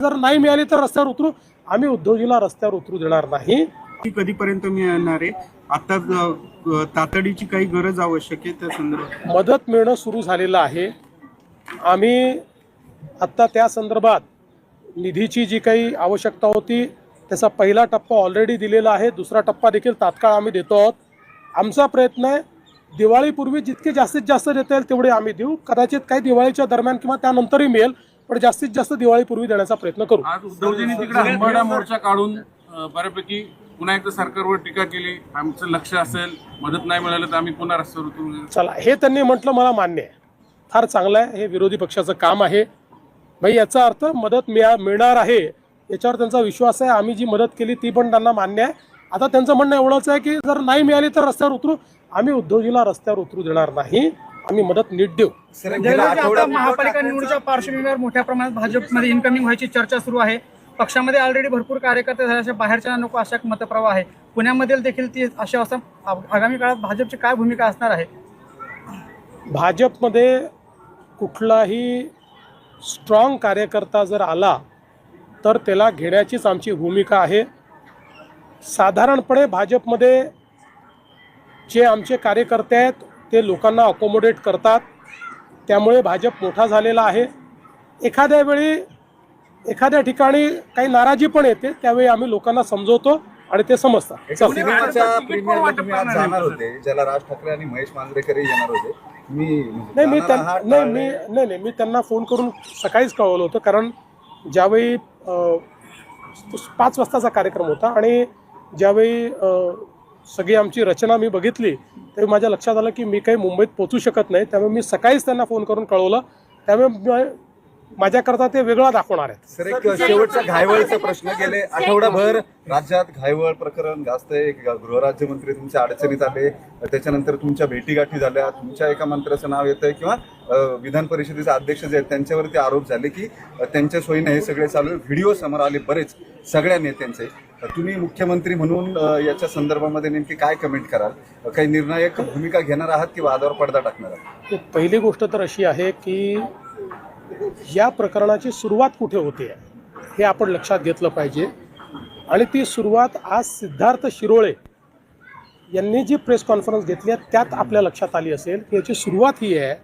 जर नाही मिळाली तर रस्त्यावर उतरू. आम्ही उद्योगीला रस्त्यावर उतरू देणार नाही. ती कधीपर्यंत मिळणार आहे? आता तातडीची काही गरज आवश्यक आहे त्या संदर्भात? मदत मिळणं सुरू झालेलं आहे. आम्ही आत्ता त्या संदर्भात निधीची जी काही आवश्यकता होती त्याचा पहिला टप्पा ऑलरेडी दिलेला आहे. दुसरा टप्पा देखील तात्काळ आम्ही देतो आहोत. आमचा प्रयत्न आहे दिवाळीपूर्वी जितके जास्तीत जास्त देता येईल तेवढे आम्ही देऊ. कदाचित काही दिवाळीच्या दरम्यान किंवा त्यानंतरही मिळेल. पण जास्तीत जास्त दिवाळीपूर्वी देण्याचा प्रयत्न करू. आज उद्धवजींनी तिकडे अंबाडा मोर्चा काढून अ, बऱ्यापैकी पुन्हा एकदा सरकारवर टीका केली. आमचं लक्ष असेल मदत नाही मिळालं तर आम्ही पुन्हा रस्त्यावर उतरू. चला हे त्यांनी म्हटलं मला मान्य आहे. फार चांगलं आहे हे विरोधी पक्षाचं काम आहे. भाई याचा अर्थ मदत मिळा मिळणार आहे याच्यावर त्यांचा विश्वास आहे. आम्ही जी मदत केली ती पण त्यांना मान्य आहे. आता त्यांचं म्हणणं एवढंच आहे की जर नाही मिळाली तर रस्त्यावर उतरू. आम्ही उद्योगीला रस्त्यावर उतरू देणार नाही. आम्ही मदत नीट देऊ. आता महापालिका निवडणुकीच्या पार्श्वभूमीवर मोठ्या प्रमाणात भाजपमध्ये इन्कमिंग व्हायची चर्चा सुरू आहे. पक्षामध्ये ऑलरेडी भरपूर कार्यकर्ते झाल्याच्या बाहेरच्या नको अशा एक मतप्रवाह आहे. पुण्यामध्ये देखील ती अशी आ- आगामी काळात भाजपची काय भूमिका असणार आहे? भाजपमध्ये कुठलाही स्ट्रॉंग कार्यकर्ता जर आला तर त्याला घेण्याचीच आमची भूमिका आहे. साधारणपणे भाजपमध्ये जे आमचे कार्यकर्ते आहेत ते लोकांना अकोमोडेट करतात. त्यामुळे भाजप मोठा झालेला आहे. एखाद्या वेळी एखाद्या ठिकाणी काही नाराजी पण येते त्यावेळी आम्ही लोकांना समजवतो आणि ते समजतात. जाणार होते. ज्याला राज ठाकरे आणि महेश मांजरेकर येणार होते. मी नाही मी नाही. मी नाही नाही मी त्यांना फोन करून सकाळीच कळवलं होतं. कारण ज्यावेळी पाच वाजताचा कार्यक्रम होता आणि ज्यावेळी सगळी आमची रचना मी बघितली तर माझ्या लक्षात आलं की मी काही मुंबईत पोचू शकत नाही. त्यामुळे मी सकाळीच त्यांना फोन करून कळवलं. त्यामुळे माझ्याकरता ते वेगळा दाखवणार आहेत. सर एक शेवटचा घायवळचा प्रश्न गेले. आठवडाभर राज्यात घायवळ प्रकरण गाजतंय. गृहराज्यमंत्री तुमच्या अडचणीत आले. त्याच्यानंतर तुमच्या भेटीगाठी झाल्या. तुमच्या एका मंत्र्याचं नाव येतंय किंवा विधान परिषदेचे अध्यक्ष जे आहेत त्यांच्यावरती आरोप झाले की त्यांच्या सोयीने हे सगळे चालू आहे व्हिडिओ समोर आले बरेच सगळ्या नेत्यांचे. तुम्ही मुख्यमंत्री म्हणून याच्या संदर्भामध्ये नेमकी काय कमेंट कराल? काही निर्णायक भूमिका घेणार आहात की वादावर पडदा टाकणार आहात? पहिली गोष्ट तर अशी आहे की या प्रकरणाची सुरुवात कुठे होते हे आपण लक्षात घेतलं पाहिजे. आणि ती सुरुवात आज सिद्धार्थ शिरोळे यांनी जी प्रेस कॉन्फरन्स घेतली आहे त्यात आपल्या लक्षात आली असेल की याची सुरुवात ही आहे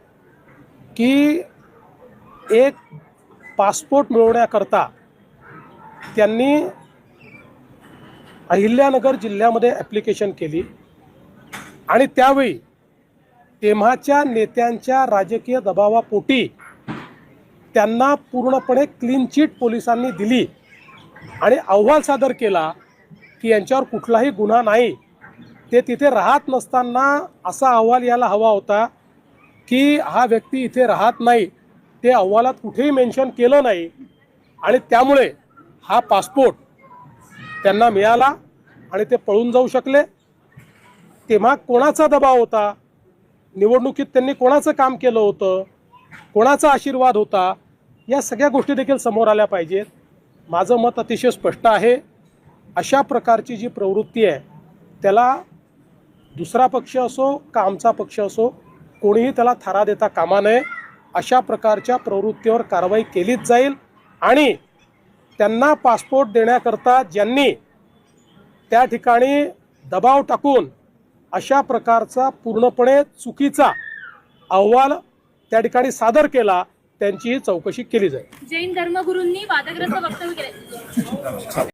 की एक पासपोर्ट मिळवण्याकरता त्यांनी अहिल्यानगर जिल्ह्यामध्ये ॲप्लिकेशन केली. आणि त्यावेळी तेव्हाच्या नेत्यांच्या राजकीय दबावापोटी त्यांना पूर्णपणे क्लीन चिट पोलिसांनी दिली. आणि अहवाल सादर केला की यांच्यावर कुठलाही गुन्हा नाही. ते तिथे राहत नसताना असा अहवाल यायला हवा होता की हा व्यक्ती इथे राहत नाही. ते अहवालात कुठेही मेन्शन केलं नाही. आणि त्यामुळे हा पासपोर्ट त्यांना मिळाला आणि ते पळून जाऊ शकले. तेव्हा कोणाचा दबाव होता? निवडणुकीत त्यांनी कोणाचं काम केलं होतं? कोणाचा आशीर्वाद होता? या सगळ्या गोष्टी देखील समोर आल्या पाहिजेत. माझं मत अतिशय स्पष्ट आहे. अशा प्रकारची जी प्रवृत्ती आहे त्याला दुसरा पक्ष असो का आमचा पक्ष असो कोणीही त्याला थारा देता कामा नये. अशा प्रकारच्या प्रवृत्तीवर कारवाई केलीच जाईल आणि त्यांना पासपोर्ट देण्याकरता ज्यांनी त्या ठिकाणी दबाव टाकून अशा प्रकारचा पूर्णपणे चुकीचा अहवाल त्या ठिकाणी सादर केला त्यांची चौकशी केली जाईल. जैन धर्मगुरूंनी वादग्रस्त वक्तव्य केले.